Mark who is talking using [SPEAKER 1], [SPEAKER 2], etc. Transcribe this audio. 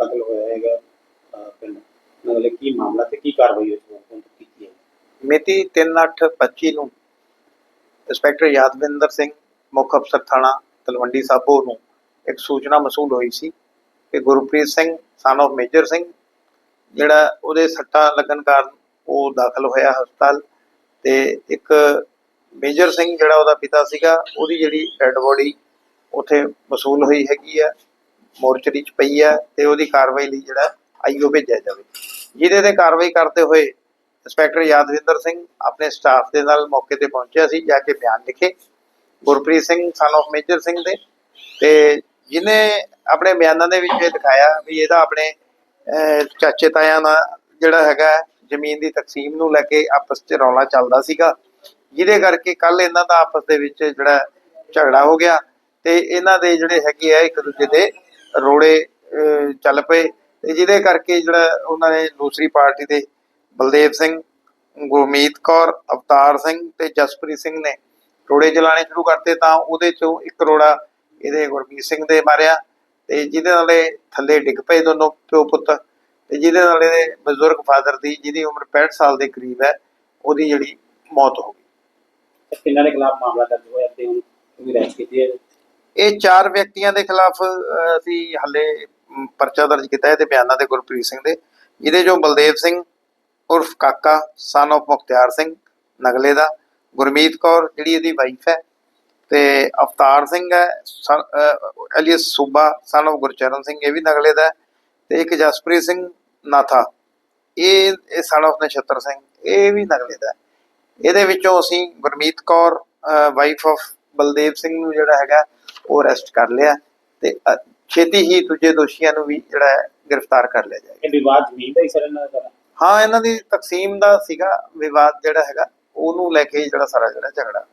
[SPEAKER 1] ਕਤਲ ਹੋਇਆ ਹੈਗਾ ਅਹ, ਪਿੰਡ। ਮਤਲਬ ਕੀ ਮਾਮਲਾ ਤੇ ਕੀ ਕਾਰਵਾਈ ਉਸ ਨੂੰ ਕੀਤੀ ਹੈ?
[SPEAKER 2] ਮਿਤੀ 3/8/25 ਨੂੰ ਇੰਸਪੈਕਟਰ ਯਾਦਵਿੰਦਰ ਸਿੰਘ ਮੁੱਖ ਅਫਸਰ ਥਾਣਾ ਤਲਵੰਡੀ ਸਾਬੋ ਨੂੰ ਇੱਕ ਸੂਚਨਾ ਮਸੂਲ ਹੋਈ ਸੀ ਕਿ ਗੁਰਪ੍ਰੀਤ ਸਿੰਘ ਸਨ of ਮੇਜਰ ਸਿੰਘ ਜਿਹੜਾ ਉਹਦੇ ਸੱਟਾਂ ਲੱਗਣ ਕਾਰਨ ਉਹ ਦਾਖਲ ਹੋਇਆ ਹਸਪਤਾਲ ਤੇ ਇੱਕ ਮੇਜਰ ਸਿੰਘ ਜਿਹੜਾ ਉਹਦਾ ਪਿਤਾ ਸੀਗਾ ਉਹਦੀ ਜਿਹੜੀ ਡੈੱਡ ਬੋਡੀ ਉੱਥੇ ਮਸੂਲ ਹੋਈ ਹੈਗੀ ਆ ਮੋਰਚਰੀ ਚ ਪਈ ਹੈ ਤੇ ਉਹਦੀ ਕਾਰਵਾਈ ਲਈ ਜਿਹੜਾ ਆਈਓ ਭੇਜਿਆ ਜਾਵੇ। ਜਿਹਦੇ ਤੇ ਕਾਰਵਾਈ ਕਰਦੇ ਹੋਏ ਇੰਸਪੈਕਟਰ ਯਾਦਵਿੰਦਰ ਸਿੰਘ ਆਪਣੇ ਸਟਾਫ ਦੇ ਨਾਲ ਮੌਕੇ ਤੇ ਪਹੁੰਚਿਆ ਸੀ, ਜਾ ਕੇ ਬਿਆਨ ਲਿਖੇ। ਗੁਰਪ੍ਰੀਤ ਸਿੰਘ ਸਨ of ਮੇਜਰ ਸਿੰਘ ਦੇ। ਤੇ ਜਿਨੇ ਆਪਣੇ ਬਿਆਨਾਂ ਦੇ ਵਿੱਚ ਇਹ ਦਿਖਾਇਆ ਵੀ ਇਹਦਾ ਆਪਣੇ ਚਾਚੇ ਤਾਇਆਂ ਦਾ ਜਿਹੜਾ ਹੈਗਾ ਜ਼ਮੀਨ ਦੀ ਤਕਸੀਮ ਨੂੰ ਲੈ ਕੇ ਆਪਸ 'ਚ ਰੌਲਾ ਚੱਲਦਾ ਸੀਗਾ। ਜਿਹਦੇ ਕਰਕੇ ਕੱਲ ਇਹਨਾਂ ਦਾ ਆਪਸ ਦੇ ਵਿੱਚ ਜਿਹੜਾ ਝਗੜਾ ਹੋ ਗਿਆ ਤੇ ਇਹਨਾਂ ਦੇ ਜਿਹੜੇ ਹੈਗੇ ਆ ਇੱਕ ਦੂਜੇ ਦੇ ਰੋੜੇ ਚੱਲ ਪਏ ਤੇ ਜਿਹਦੇ ਕਰਕੇ ਜਿਹੜਾ ਉਹਨਾਂ ਨੇ ਦੂਸਰੀ ਪਾਰਟੀ ਦੇ ਬਲਦੇਵ ਸਿੰਘ, ਗੁਰਮੀਤ ਕੌਰ, ਅਵਤਾਰ ਸਿੰਘ ਤੇ ਜਸਪ੍ਰੀਤ ਸਿੰਘ ਨੇ ਰੋੜੇ ਚਲਾਣੇ ਸ਼ੁਰੂ ਕਰਤੇ ਤਾਂ ਉਹਦੇ ਚੋਂ ਇੱਕ ਰੋੜਾ ਇਹਦੇ ਗੁਰਮੀਤ ਸਿੰਘ ਦੇ ਮਾਰਿਆ ਤੇ ਜਿਹਦੇ ਨਾਲ ਇਹ ਥੱਲੇ ਡਿੱਗ ਪਏ ਦੋਨੋਂ ਪਿਓ ਪੁੱਤ ਤੇ ਜਿਹਦੇ ਨਾਲ ਇਹਦੇ ਬਜ਼ੁਰਗ ਫਾਦਰ ਦੀ ਜਿਹਦੀ ਉਮਰ 65 ਸਾਲ ਦੇ ਕਰੀਬ ਹੈ, ਉਹਦੀ ਜਿਹੜੀ ਮੌਤ ਹੋ ਗਈ।
[SPEAKER 1] ਇਹਨਾਂ ਦੇ ਖਿਲਾਫ ਮਾਮਲਾ ਦਰਜ ਹੋਇਆ ਤੇ ਹੁਣ ਵੀ ਰੈਸਟ ਕੀਤੀ ਹੈ?
[SPEAKER 2] ਇਹ ਚਾਰ ਵਿਅਕਤੀਆਂ ਦੇ ਖਿਲਾਫ ਅਸੀਂ ਹੱਲੇ ਪਰਚਾ ਦਰਜ ਕੀਤਾ ਹੈ ਤੇ ਬਿਆਨਾਂ ਦੇ ਗੁਰਪ੍ਰੀਤ ਸਿੰਘ ਦੇ। ਜਿਹਦੇ ਚੋਂ ਬਲਦੇਵ ਸਿੰਘ, ਉਰਫ ਕਾਕਾ ਸਨ of ਮੁਖਤਿਆਰ ਸਿੰਘ, ਨਗਲੇ ਦਾ, ਗੁਰਮੀਤ ਕੌਰ, ਜਿਹੜੀ ਇਹਦੀ ਵਾਈਫ ਹੈ, ਤੇ ਅਵਤਾਰ ਸਿੰਘ ਹੈ ਅਲੀਅਸ ਸੂਬਾ ਸਨ of ਗੁਰਚਰਨ ਸਿੰਘ, ਇਹ ਵੀ ਨਗਲੇ ਦਾ ਹੈ, ਤੇ ਇੱਕ ਜਸਪ੍ਰੀਤ ਸਿੰਘ, ਨਾਥਾ। ਇਹ ਇਹ ਸਨ of ਨਛੱਤਰ ਸਿੰਘ, ਇਹ ਵੀ ਨਗਲੇ ਦਾ ਇਹਦੇ ਵਿੱਚੋਂ ਅਸੀਂ ਗੁਰਮੀਤ ਕੌਰ ਵਾਈਫ ਆਫ ਬਲਦੇਵ ਸਿੰਘ ਨੂੰ ਜਿਹੜਾ ਹੈਗਾ ਉਹ ਅਰੈਸਟ ਕਰ ਲਿਆ ਤੇ ਅ, ਛੇਤੀ ਹੀ ਦੂਜੇ ਦੋਸ਼ੀਆਂ ਨੂੰ ਵੀ ਜਿਹੜਾ ਹੈ ਗ੍ਰਿਫਤਾਰ ਕਰ ਲਿਆ ਜਾਏਗਾ।
[SPEAKER 1] ਇਹ ਵਿਵਾਦ ਜ਼ਮੀਨ ਦਾ ਹੀ ਸਰ ਇਹਨਾਂ ਦਾ
[SPEAKER 2] ਹਾਂ ਇਹਨਾਂ ਦੀ ਤਕਸੀਮ ਦਾ ਸੀਗਾ ਵਿਵਾਦ ਜਿਹੜਾ ਹੈਗਾ ਉਹਨੂੰ ਲੈ ਕੇ ਹੀ ਜਿਹੜਾ ਸਾਰਾ ਜਿਹੜਾ ਝਗੜਾ।